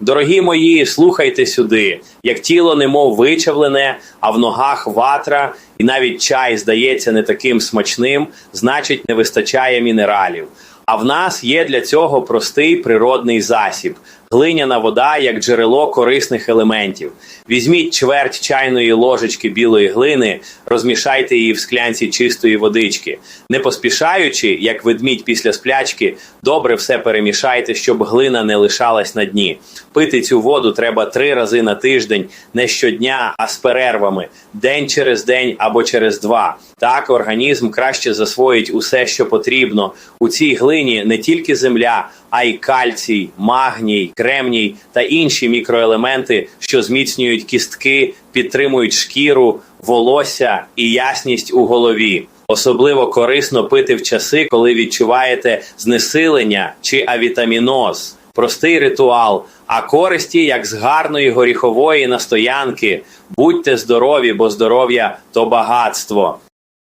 Дорогі мої, слухайте сюди, як тіло немов вичавлене, а в ногах ватра, і навіть чай здається не таким смачним, значить не вистачає мінералів. А в нас є для цього простий природний засіб глиняна вода як джерело корисних елементів. Візьміть чверть чайної ложечки білої глини, розмішайте її в склянці чистої водички. Не поспішаючи, як ведмідь після сплячки, добре все перемішайте, щоб глина не лишалась на дні. Пити цю воду треба три рази на тиждень, не щодня, а з перервами, день через день або через два. Так організм краще засвоїть усе, що потрібно. У цій глині не тільки земля, а й кальцій, магній, кремній та інші мікроелементи, що зміцнюють кістки, підтримують шкіру, волосся і ясність у голові. Особливо корисно пити в часи, коли відчуваєте знесилення чи авітаміноз. Простий ритуал, а користі як з гарної горіхової настоянки. Будьте здорові, бо здоров'я то багатство.